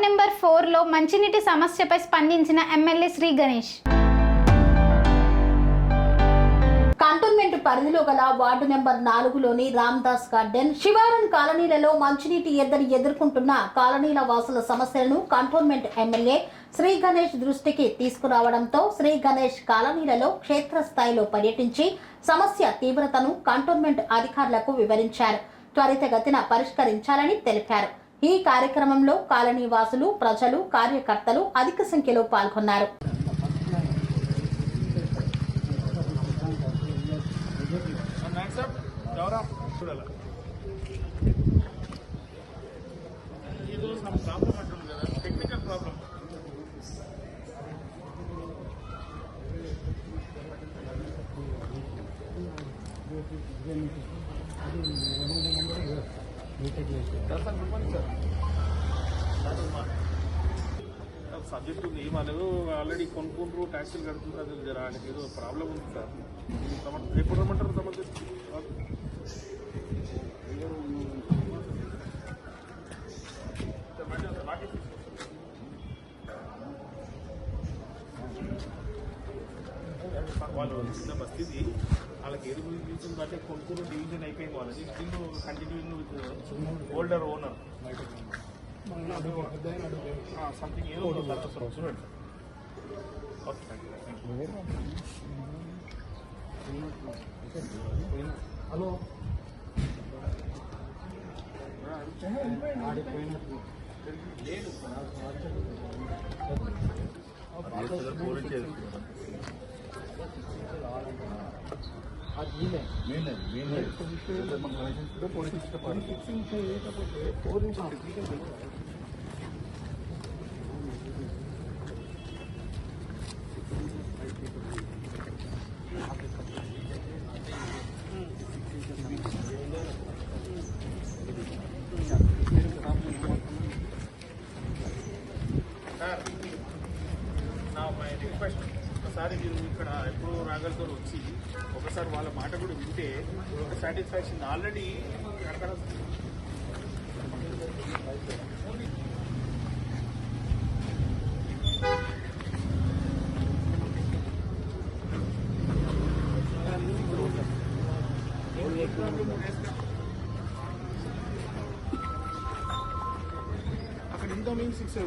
Ward number ఫోర్లో మంచినీటి సమస్యపై స్పందించిన ఎమ్మెల్యే శ్రీ గణేష్. కంటోన్మెంట్ పరిధిలో గల వార్డు నెంబర్ నాలుగులోని రామ్దాస్ గార్డెన్ శివారన్ కాలనీలలో మంచినీటి ఎద్దడి ఎదుర్కొంటున్న కాలనీల వాసుల సమస్యలను కంటోన్మెంట్ ఎమ్మెల్యే శ్రీ గణేష్ దృష్టికి తీసుకురావడంతో శ్రీ గణేష్ కాలనీలలో క్షేత్రస్థాయిలో పర్యటించి సమస్య తీవ్రతను కంటోన్మెంట్ అధికారులకు వివరించారు. త్వరితగతిన పరిష్కరించాలని తెలిపారు. ఈ కార్యక్రమంలో కాలనీ వాసులు ప్రజలు కార్యకర్తలు అధిక సంఖ్యలో పాల్గొన్నారు. ప్రాబ్లం సబ్జెక్టు ఉంది వాళ్ళు ఆల్రెడీ కొనుక్కుంటారు ట్యాక్సీలు కడుతుంటారు జరా ఆయనకి ఏదో ప్రాబ్లం ఉంది సార్. ఎప్పుడు రమ్మంటారు తమ వాళ్ళు సిలబస్ ఇది వాళ్ళకి ఏది గురించి తీసుకుంది అంటే కొనుక్కుని డివిజన్ అయిపోయింది వాళ్ళది still continuing with older owner something ఏదో ఉంటుంది సార్ చూడండి చూడండి okay thank you thank you hello sir ఒకసారి మీరు ఇక్కడ ఎప్పుడు రాగలతో వచ్చి ఒకసారి వాళ్ళ మాట కూడా వింటే ఒక సాటిస్ఫాక్షన్ ఆల్రెడీ అక్కడ అక్కడ ఇన్కమింగ్ సిక్స్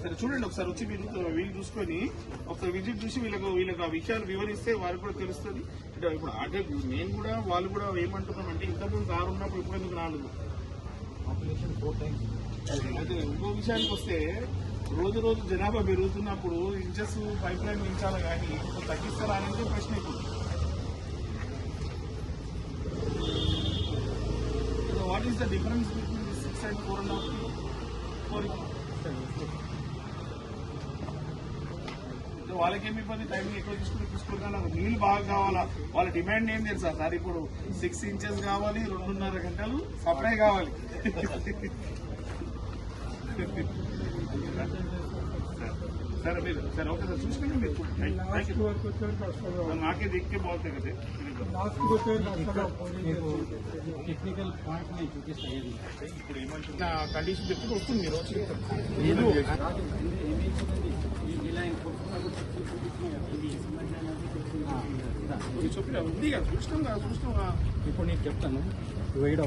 సరే చూడండి ఒకసారి వచ్చి మీరు వీళ్ళు చూసుకొని ఒకసారి విజిట్ చూసి వీళ్ళకు వీళ్ళకి ఆ విషయాలు వివరిస్తే వారికి కూడా తెలుస్తుంది. అంటే ఇప్పుడు అంటే నేను కూడా వాళ్ళు కూడా ఏమంటున్నాం అంటే ఇంతకుముందు ఆరు ఉన్నప్పుడు ఇప్పుడు ఎందుకు నాలుగు అయితే ఇంకో విషయానికి వస్తే రోజు రోజు జనాభా పెరుగుతున్నప్పుడు ఇంచెస్ పైప్ లైన్ పెంచాలి కానీ తగ్గిస్తారా అనేది ప్రశ్న ఇప్పుడు. What is the difference between six and four and half four వాళ్ళకేమి ఇబ్బంది? టైమింగ్ ఎక్కువ తీసుకుని తీసుకుంటున్నా నాకు నీళ్ళు బాగా కావాలా? వాళ్ళ డిమాండ్ ఏం తెలుసా సార్? ఇప్పుడు సిక్స్ ఇంచెస్ కావాలి రెండున్నర గంటలు సప్లై కావాలి. సరే మీరు సరే ఓకే సార్ చూసుకోండి మీరు నాకే దిక్కే బాగుంటాయి కదా. టెక్నికల్ పాయింట్ నేను చూపిస్తాను ఇప్పుడు ఏమంటున్నా కండిషన్ చెప్తే వస్తుంది మీరు వచ్చి ఇలా చెప్పిన ఉంది కదా చూసినాం కదా చూసినాం. ఇప్పుడు నేను చెప్తాను. వేయడం